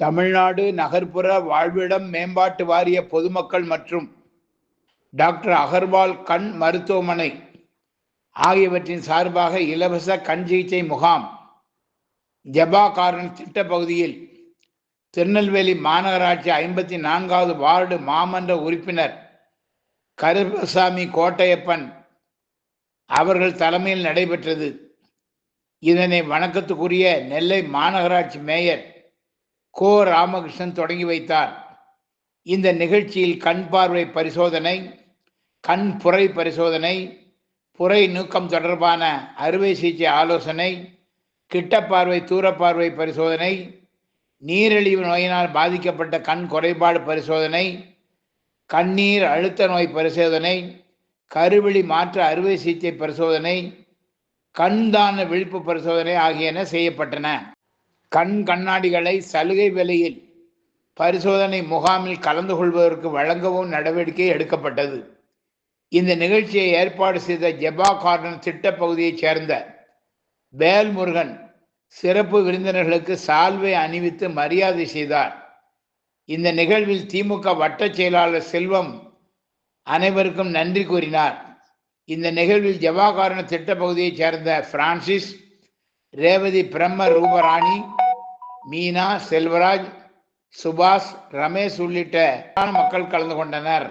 தமிழ்நாடு நகர்ப்புற வாழ்விடம் மேம்பாட்டு வாரிய பொதுமக்கள் மற்றும் டாக்டர் அகர்வால் கண் மருத்துவமனை ஆகியவற்றின் சார்பாக இலவச கண் சிகிச்சை முகாம் ஜபா கார்டன் திட்ட பகுதியில் திருநெல்வேலி மாநகராட்சி ஐம்பத்தி நான்காவது வார்டு மாமன்ற உறுப்பினர் கருப்பசாமி கோட்டையப்பன் அவர்கள் தலைமையில் நடைபெற்றது. இதனை வணக்கத்துக்குரிய நெல்லை மாநகராட்சி மேயர் கோ ராமகிருஷ்ணன் தொடங்கி வைத்தார். இந்த நிகழ்ச்சியில் கண் பார்வை பரிசோதனை கண் புரை பரிசோதனை புரை நூக்கம் தொடர்பான அறுவை சிகிச்சை ஆலோசனை கிட்ட பார்வை பார்வை பரிசோதனை நீரிழிவு நோயினால் பாதிக்கப்பட்ட கண் குறைபாடு பரிசோதனை கண்ணீர் அழுத்த நோய் பரிசோதனை கருவிழி மாற்று அறுவை சிகிச்சை பரிசோதனை கண்தான விழிப்பு பரிசோதனை ஆகியன செய்யப்பட்டன. கண் கண்ணாடிகளை சலுகை விலையில் பரிசோதனை முகாமில் கலந்து கொள்வதற்கு வழங்கவும் நடவடிக்கை எடுக்கப்பட்டது. இந்த நிகழ்ச்சியை ஏற்பாடு செய்த ஜெபா கார்டன் திட்ட பகுதியைச் சேர்ந்த வேல்முருகன் சிறப்பு விருந்தினர்களுக்கு சால்வை அணிவித்து மரியாதை செய்தார். இந்த நிகழ்வில் திமுக வட்டச் செயலாளர் செல்வம் அனைவருக்கும் நன்றி கூறினார். இந்த நிகழ்வில் ஜவாகாரண திட்ட பகுதியைச் சேர்ந்த பிரான்சிஸ் ரேவதி பிரம்ம ரூபராணி மீனா செல்வராஜ் சுபாஷ் ரமேஷ் உள்ளிட்ட மக்கள் கலந்து கொண்டனர்.